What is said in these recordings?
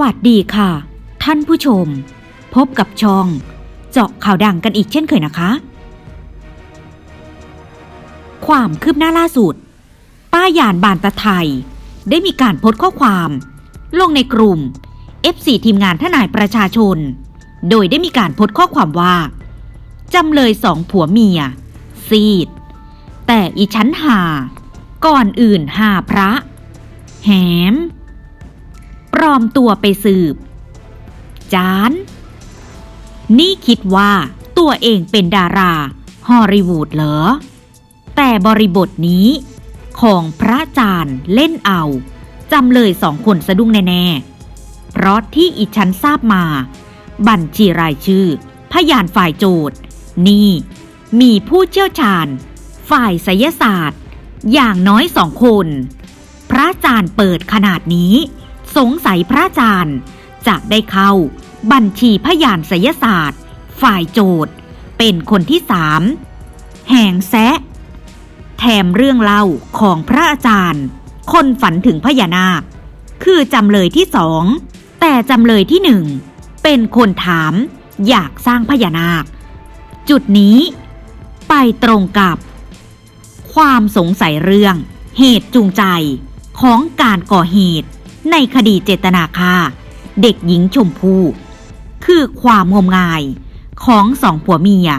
วัสดีค่ะ ท่านผู้ชม พบกับช่อง เจาะข่าวดังกันอีกเช่นเคยนะคะ ความคืบหน้าล่าสุด ป้ายานบานตะไทย ได้มีการโพสต์ข้อความ ลงในกลุ่ม F4 ทีมงานทนายประชาชน โดยได้มีการโพสต์ข้อความว่าจำเลยสองผัวเมีย ซีด แต่อีชั้นหา ก่อนอื่นหาพระ แหม อมตัวไปสืบ จาน นี่คิดว่าตัวเองเป็นดาราฮอลลีวูดเหรอ แต่บริบทนี้ ของพระจารย์เล่นเอาจำเลยสองคนสะดุ้งแน่ ๆ เพราะที่อีฉันทราบมา บัญชีรายชื่อ พยานฝ่ายโจทย์ นี่ มีผู้เชี่ยวชาญ ฝ่ายไสยศาสตร์ อย่างน้อยสองคน พระจารย์เปิดขนาดนี้ สงสัยพระอาจารย์ จะได้เข้า บัญชีพยานไสยศาสตร์ ฝ่ายโจทย์เป็นคนที่สามแห่งแซะ แถมเรื่องเล่าของพระอาจารย์ คนฝันถึงพญานาค คือจำเลยที่สองแต่จำเลยที่หนึ่งเป็นคนถามอยากสร้างพญานาค จุดนี้ ไปตรงกับ ความสงสัยเรื่อง เหตุจูงใจของการก่อเหตุ ในคดีเจตนาฆ่า เด็กหญิงชมพู่คือความงมงายของสองผัวเมีย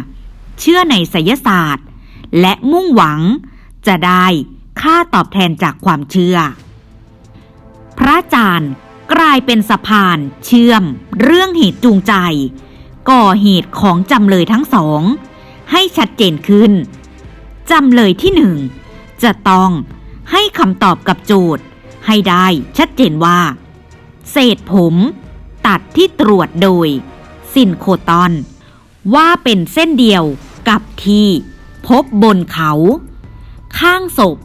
เชื่อในไสยศาสตร์ และมุ่งหวังจะได้ค่าตอบแทนจากความเชื่อ พระอาจารย์กลายเป็นสะพานเชื่อม เรื่องเหตุจูงใจ ก่อเหตุของจำเลยทั้งสอง ให้ชัดเจนขึ้น จำเลยที่หนึ่งจะต้องให้คำตอบกับโจทย์ ให้ได้ชัดเจนว่า เศษผมตัดที่ตรวจโดยซินโคตอน ว่าเป็นเส้นเดียวกับที่พบบนเขา ข้างศพ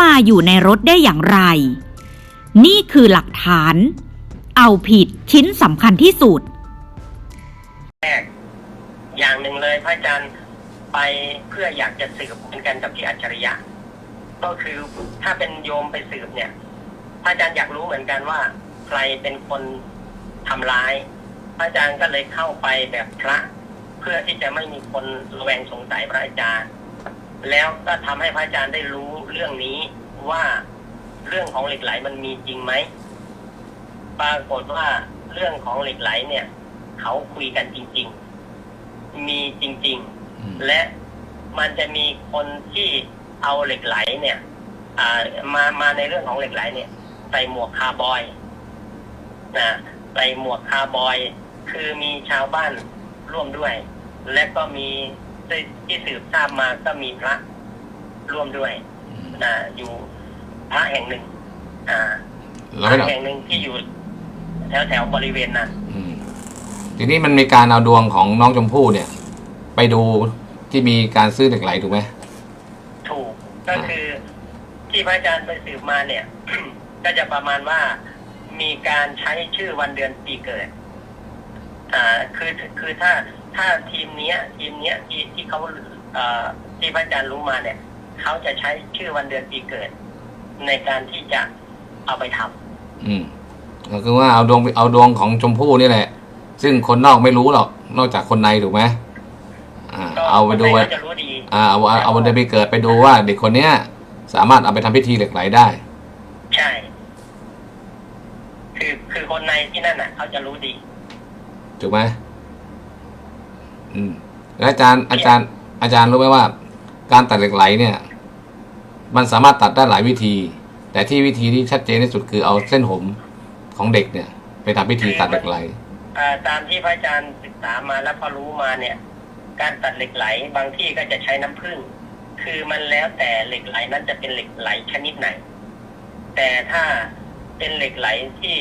มาอยู่ในรถได้อย่างไร นี่คือหลักฐาน เอาผิดชิ้นสำคัญที่สุดอย่างหนึ่งเลยพระอาจารย์ไปเพื่ออยากจะสืบเหมือนกันกับที่อัจฉริยะ ก็คือถ้าเป็นโยมไปสืบเนี่ย ระอาจารย์อยากรู้เหมือนกันว่า ใครเป็นคนทำร้ายพระอาจารย์ก็เลยเข้าไปแบบพระ เพื่อที่จะไม่มีคนระแวงสงสัยพระอาจารย์ แล้วก็ทำให้พระอาจารย์ได้รู้เรื่องนี้ว่าเรื่องของเหล็กไหลมันมีจริงไหมปรากฏว่าเรื่องของเหล็กไหลเนี่ย เขาคุยกันจริง ๆ มีจริงอืมๆและมันจะมีคนที่เอาเหล็กไหลเนี่ยอ่ามามาในเรื่องของเหล็กไหลเนี่ยใส่หมวกคาร์บอยนะใส่หมวกคาร์บอย คือมีชาวบ้านร่วมด้วย และก็มีที่ที่สืบทราบมาก็มีพระร่วมด้วยนะอยู่พระแห่งหนึ่ง อ่าแล้วพก็ระแห่งหนึ่งที่อยู่แถวแถวๆบริเวณนั้นอืมทีนี้มันมีการเอาดวงของน้องชมพู่เนี่ย ไปดูที่มีการซื้อเหล็กไหลถูกไหมถูกก็คือที่พระอาจารย์ไปสืบมาเนี่ย ก็จะประมาณว่ามีการใช้ชื่อวันเดือนปีเกิด อ่า คือคือถ้าถ้าทีมเนี้ย ทีมเนี้ยที่ที่เขาเอ่อที่พระอาจารย์รู้มาเนี่ยเขาจะใช้ชื่อวันเดือนปีเกิด ในการที่จะเอาไปทำอืมก็คือว่าเอาดวงเอาดวงของชมพู่นี่แหละ ซึ่งคนนอกไม่รู้หรอก นอกจากคนในถูกไหมอ่าก็เอาไปดูคนว่าไทยก็จะรู้ดีอ่าเอาเอาเอาวันเดือนปีเกิดไปดูว่าเด็กคนเนี้ย สามารถเอาไปทำพิธีเหล็กไหลได้ ใช่ คือคือคนใน ที่นั่นน่ะ เขาจะรู้ดี ถูกไหมอืมแล้วอาจารย์อาจารย์ อาจารย์รู้ไหมว่า การตัดเหล็กไหลเนี่ย มันสามารถตัดได้หลายวิธี แต่ที่วิธีที่ชัดเจนที่สุดคือเอาเส้นผมของเด็กเนี่ย ไปทำพิธีตัดเหล็กไหลอ่าตามที่พระอาจารย์ศึกษามาแล้วก็รู้มาเนี่ย การตัดเหล็กไหลบางที่ก็จะใช้น้ำผึ้งคือมันแล้วแต่เหล็กไหลนั้นจะเป็นเหล็กไหลชนิดไหน แต่ถ้าเป็นเหล็กไหลที่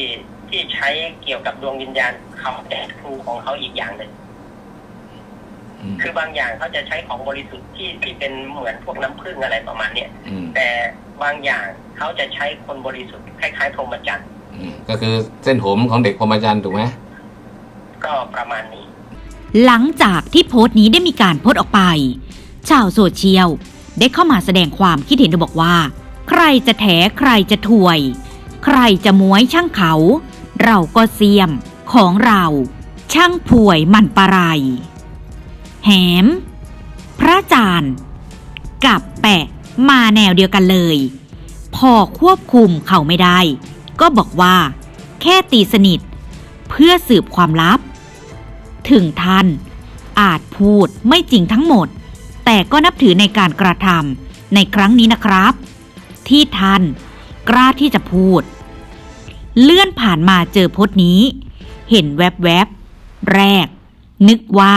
ที่ใช้เกี่ยวกับดวงวิญญาณเขาแต่ครูของเขาอีกอย่างหนึ่งอืมคือบางอย่างเขาจะใช้ของบริสุทธิ์ที่ที่เป็นเหมือนพวกน้ำผึ้งอะไรประมาณเนี้ยอืมแต่บางอย่างเขาจะใช้คนบริสุทธิ์คล้ายๆพรหมจรรย์อืมก็คือเส้นผมของเด็กพรหมจรรย์ถูกไหมก็ประมาณนี้ หลังจากที่โพสต์นี้ได้มีการโพสต์ออกไป ชาวโซเชียลได้เข้ามาแสดงความคิดเห็นโดยบอกว่า ใครจะแถใครจะถวย ใครจะม้วยช่างเขา เราก็เสียมของเรา ช่างป่วยมันปะไรแหม พระอาจารย์กับแปะมาแนวเดียวกันเลย พอควบคุมเขาไม่ได้ ก็บอกว่า แค่ตีสนิท เพื่อสืบความลับ ถึงท่านอาจพูดไม่จริงทั้งหมด แต่ก็นับถือในการกระทำในครั้งนี้นะครับ ที่ท่านกล้าที่จะพูด เลื่อนผ่านมาเจอโพสต์นี้ เห็นแวบๆแรก นึกว่า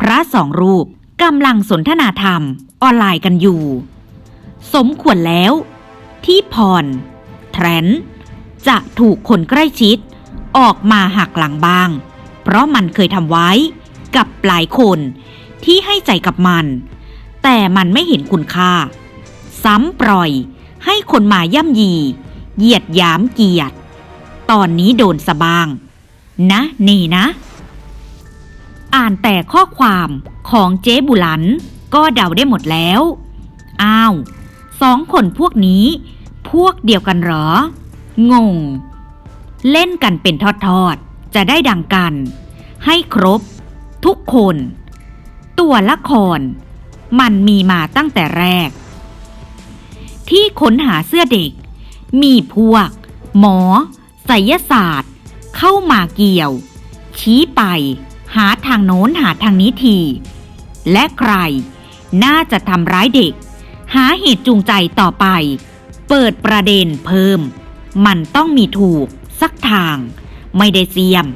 พระสองรูปกำลังสนทนาธรรมออนไลน์กันอยู่ สมควรแล้ว ที่พรแทรนจะถูกคนใกล้ชิด ออกมาหักหลังบ้าง เพราะมันเคยทำไว้กับหลายคนที่ให้ใจกับมัน แต่มันไม่เห็นคุณค่า ซ้ำปล่อยให้คนมาย่ำยี เหยียดยามเกียรติ ตอนนี้โดนสะบาง นะนี่นะ อ่านแต่ข้อความของเจ๊บุหลัน ก็เดาได้หมดแล้ว อ้าวสองคนพวกนี้ พวกเดียวกันเหรอ งง เล่นกันเป็นทอดๆ จะได้ดังกัน ให้ครบ ทุกคน ตัวละคร มันมีมาตั้งแต่แรก ที่ค้นหาเสื้อเด็ก มีพวก หมอ ไสยศาสตร์ เข้ามาเกี่ยว ชี้ไป หาทางโน้นหาทางนี้ที และใคร น่าจะทำร้ายเด็ก หาเหตุจูงใจต่อไป เปิดประเด็นเพิ่ม มันต้องมีถูก สักทาง ไม่ได้เสียม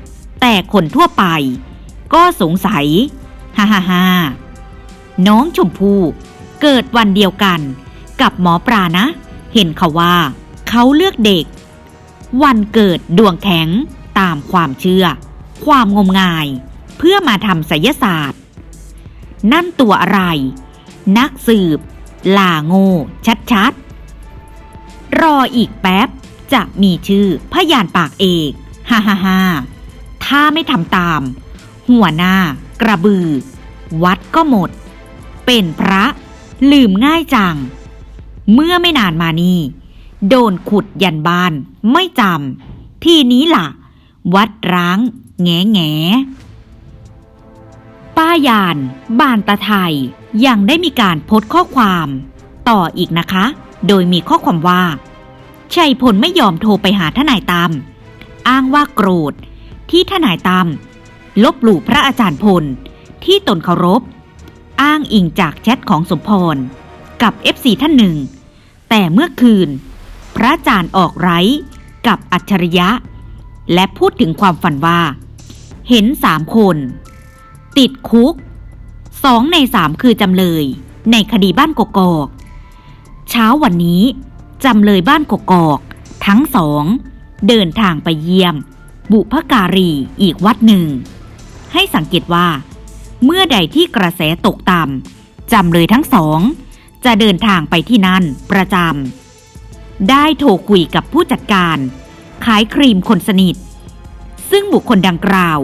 แต่คนทั่วไป ก็สงสัยฮ่าฮ่าฮ่าน้องชมพู่เกิดวันเดียวกัน กับหมอปลานะ เห็นเขาว่า เขาเลือกเด็ก วันเกิดดวงแข็งตามความเชื่อ ความงมงาย เพื่อมาทำไสยศาสตร์ นั่นตัวอะไร นักสืบ ลาโง่ชัดๆ รออีกแป๊บ จะมีชื่อพยานปากเอกฮ่าฮ่าฮ่าถ้าไม่ทำตาม หัวหน้ากระบือ วัดก็หมด เป็นพระลืมง่ายจัง เมื่อไม่นานมานี้ โดนขุดยันบ้าน ไม่จำที่นี้ล่ะ วัดร้าง แงแงป้ายานบานตะไทยยังได้มีการโพสต์ข้อความ ต่ออีกนะคะ โดยมีข้อความว่า ชัยพลไม่ยอมโทรไปหาทนายตามอ้างว่าโกรธ ที่ทนายตามลบหลู่พระอาจารย์พล ที่ตนเคารพ อ้างอิงจากแชทของสมพร กับ FC ท่านหนึ่ง แต่เมื่อคืน พระอาจารย์ออกไร้กับอัจฉริยะ และพูดถึงความฝันว่า เห็นสามคน ติดคุกสองในสามคือจำเลย ในคดีบ้านกกอกเช้าวันนี้จำเลยบ้านกกอกทั้งสอง เดินทางไปเยี่ยม บุพการีอีกวัดหนึ่ง ให้สังเกตว่า เมื่อใดที่กระแสตกต่ำจำเลยทั้งสอง จะเดินทางไปที่นั่นประจำ ได้โทรคุยกับผู้จัดการ ขายครีมคนสนิท ซึ่งบุคคลดังกล่าว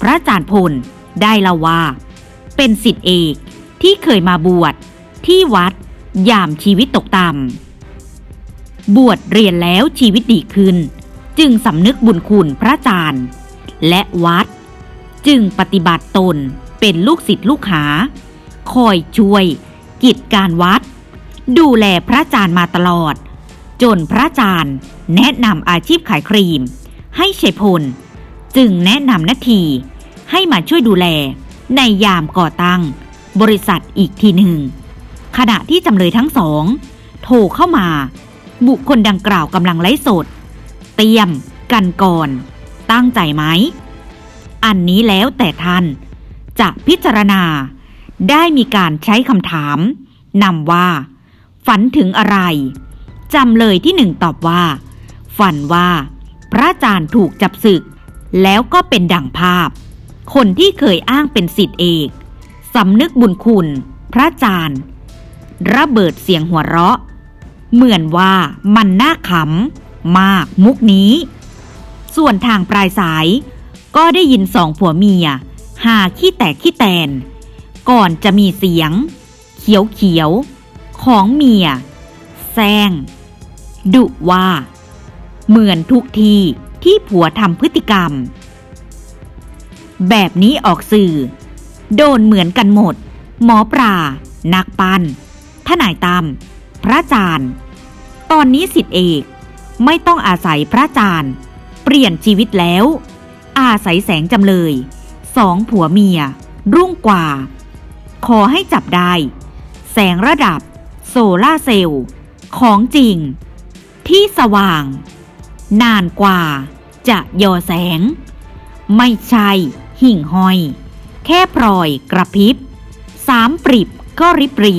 พระอาจารย์พลได้เล่าว่า เป็นสิทธิเอกที่เคยมาบวชที่วัดยามชีวิตตกต่ำบวชเรียนแล้วชีวิตดีขึ้น จึงสำนึกบุญคุณพระอาจารย์ และวัด จึงปฏิบัติตนเป็นลูกศิษย์ลูกหา คอยช่วย กิจการวัด ดูแลพระอาจารย์มาตลอด จนพระอาจารย์ แนะนำอาชีพขายครีม ให้ชัยพล จึงแนะนำนาที ให้มาช่วยดูแล ในยามก่อตั้ง บริษัทอีกทีหนึ่ง ขณะที่จำเลยทั้งสอง โทรเข้ามา บุคคลดังกล่าวกำลังไลฟ์สด เตรียม กันก่อน ตั้งใจไหม อันนี้แล้วแต่ท่านจะพิจารณา ได้มีการใช้คำถามนำว่า ฝันถึงอะไร จำเลยที่หนึ่งตอบว่า ฝันว่า พระอาจารย์ถูกจับศึก แล้วก็เป็นดั่งภาพ คนที่เคยอ้างเป็นสิทธิเอกสำนึกบุญคุณ พระอาจารย์ ระเบิดเสียงหัวเราะ เหมือนว่ามันน่าขำมากมุกนี้ ส่วนทางปลายสาย ก็ได้ยินสองผัวเมีย หาขี้แตกขี้แตน ก่อนจะมีเสียง เขียวเขียวของเมียแซง ดุว่า เหมือนทุกทีที่ผัวทำพฤติกรรม แบบนี้ออกสื่อ โดนเหมือนกันหมด หมอปลานักปันทนายตามพระอาจารย์ ตอนนี้สิทธิเอกไม่ต้องอาศัยพระอาจารย์ เปลี่ยนชีวิตแล้ว อาศัยแสงจำเลยสองผัวเมีย รุ่งกว่า ขอให้จับได้ แสงระดับ โซล่าเซลล์ ของจริง ที่สว่าง นานกว่าจะยอแสง ไม่ใช่หิ่งห้อย แค่พลอยกระพริบ สามปริบก็ริบรี